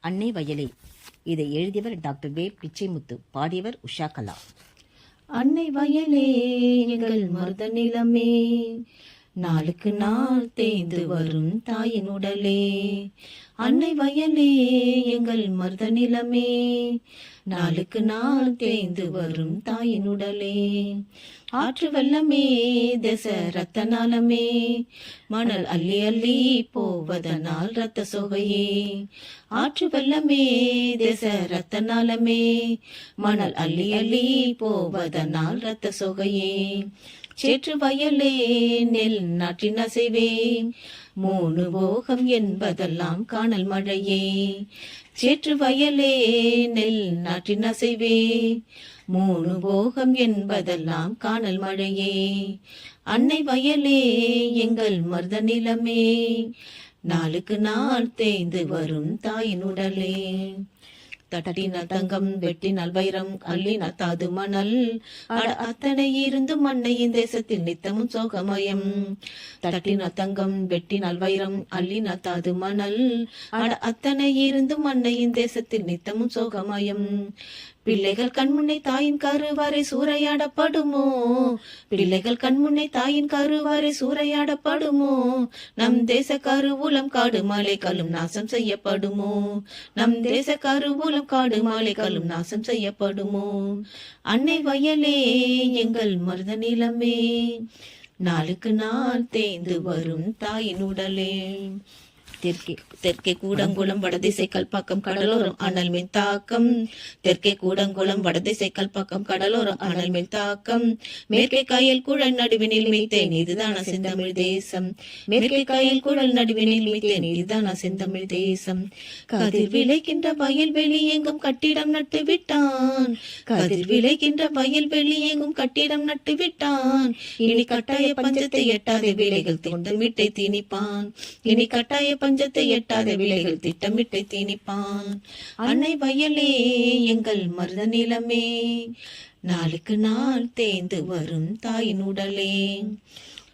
அன்னை வயலே. இதை எழுதியவர் டாக்டர் வே. பிச்சைமுத்து. பாடியவர் உஷா கலா. அன்னை வயலே எங்கள் மருத நிலமே நாளுக்கு நாள் தேய்ந்து வரும் தாயின் உடலே. அன்னை வயலே எங்கள் மருத நிலமே. நாளுக்கு நாள் தேய்ந்து வரும் தாயின் உடலே. ஆற்று வெள்ளமே தச ரத்த நாளமே. மணல் அள்ளி அள்ளி போவதனால் ரத்த சொகையே. ஆற்று வெள்ளமே தச ரத்த நாளமே. மணல் அள்ளி அள்ளி போவதனால் ரத்த சொகையே. சேற்று வயலே நெல் நாட்டின் அசைவே. மூணு போகம் என்பதெல்லாம் காணல் மழையே. சேற்று வயலே நெல் நாட்டின் அசைவே. மூணு போகம் என்பதெல்லாம் காணல் மழையே. அன்னை வயலே எங்கள் மருத நிலமே. நாளுக்கு நாள் தேய்ந்து வரும் தாயின் உடலே. தட்டின தங்கம் வெட்டினால் வைரம் அள்ளினால் தாது மணல். அத்தனை இருந்தும் மண்ணையின் தேசத்தில் நித்தமும் சோகமயம். தட்டின தங்கம் வெட்டினால் வைரம் அள்ளினால் தாது மணல். அத்தனை இருந்தும் மண்ணையின் தேசத்தில் நித்தமும் சோகமயம். பிள்ளைகள் கண்முன்னே தாயின் கருவாரை சூறையாடப்படுமோ? பிள்ளைகள் கண்முன்னே தாயின் கருவாரை சூறையாடப்படுமோ? நம் தேச கருவூலம் காடு மாலை கலும் நாசம் செய்யப்படுமோ? நம் தேச கருவூலம் காடு மாலை கலும் நாசம் செய்யப்படுமோ? அன்னை வயலே எங்கள் மருத நிலமே நாளுக்கு நாள் தேய்ந்து வரும் தாயின் உடலே. தெற்கே தெற்கே கூடங்குளம் வடதிசை கல்பாக்கம் கடலோரம் அனல் மின் தாக்கம். தெற்கே கூடங்குளம் வடதிசை கல்பாக்கம் கடலோரம் அனல் மின் தாக்கம். மேற்கே காயல் குழல் நடுவினில் மீத்தேன் இதுதான செந்தமிழ் தேசம். மேற்கே காயல் குழல் நடுவினில் மீத்தேன் இதுதான செந்தமிழ் தேசம். கதிர் விளைகின்ற வயல்வெளி எங்கும் கட்டிடம் நட்டு விட்டான் கதிர் விளைகின்ற வயல்வெளி எங்கும் கட்டிடம் நட்டு விட்டான் இனி கட்டாய பஞ்சத்தை எட்டாத விலைகள் திட்டமிட்டை தீனிப்பான் இனி கட்டாய பஞ்சத்தை எட்டாத விலைகள் திட்டமிட்டு தீனிப்பான் அன்னை வயலே எங்கள் மருத நிலமே. நாளுக்கு நாள் தேய்ந்து வரும் தாயின் உடலே.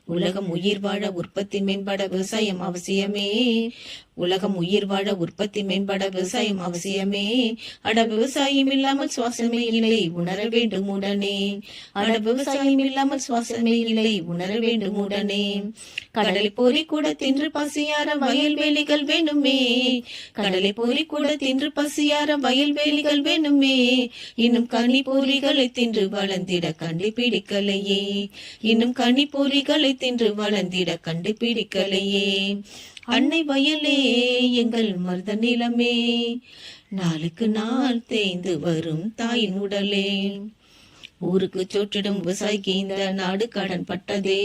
உலகம் உயிர் வாழ உற்பத்தி மேம்பட விவசாயம் அவசியமே. உலகம் உயிர் வாழ உற்பத்தி மேம்பட விவசாயம் அவசியமே. அட விவசாயம் இல்லாமல் சுவாசமே இல்லை உணர வேண்டும் உடனே. அட விவசாயம் இல்லாமல் சுவாசமே இல்லை உணர வேண்டும் உடனே. கடலை போரி கூட தின்று பசியார வயல்வெளிகள் வேணுமே. கடலை போரி கூட தின்று பசியார வயல்வெளிகள் வேணுமே. இன்னும் கனி போரிகளை தின்று வளர்ந்திட கண்டுபிடிக்கலையே. இன்னும் கனி போரிகளை தின்று வளர்ந்திட கண்டுபிடிக்கலையே. அன்னை வயலே எங்கள் மருத நிலமே. நாளுக்கு நாள் தேய்ந்து வரும் தாயின் உடலே. ஊருக்கு சொற்றிடும் விவசாயிக்கு இந்த நாடு கடன் பட்டதே.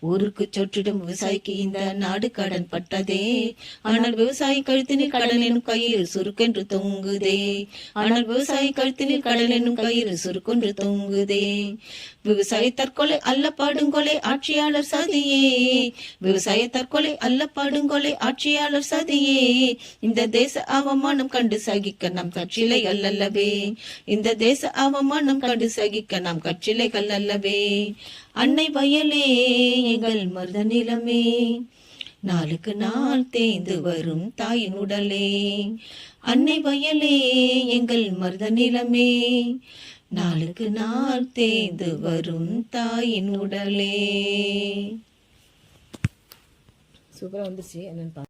ஊருக்கு சொற்றிடும் விவசாயிக்கு இந்த நாடு கடன் பட்டதே. ஆனால் விவசாயி கழுத்தினில் கடல் எனும் கயிறு சுருக்கென்று தொங்குதே. ஆனால் விவசாயி கழுத்தினில் கடல் எனும் கயிறு சுருக்கென்று தொங்குதே. விவசாய தற்கொலை அல்ல பாடுங்கொலை ஆட்சியாளர் சதியே. விவசாய தற்கொலை அல்ல பாடுங்கொலை ஆட்சியாளர் சதியே. இந்த தேச அவமானம் கண்டு சகிக்க நம் கட்சிலை அல்லல்லவே. இந்த தேச அவமானம் கண்டு சகிக்க நாம் கட்சிலைகள் அல்லவே. அன்னை வயலே எங்கள் மருத நிலமே. நாளுக்கு நாள் தேய்ந்து வரும் தாயின் உடலே. அன்னை வயலே எங்கள் மருத நிலமே. நாளுக்கு நாள் தேய்ந்து வரும் தாயின் உடலே. சூப்பராக வந்துச்சு என்னன்னு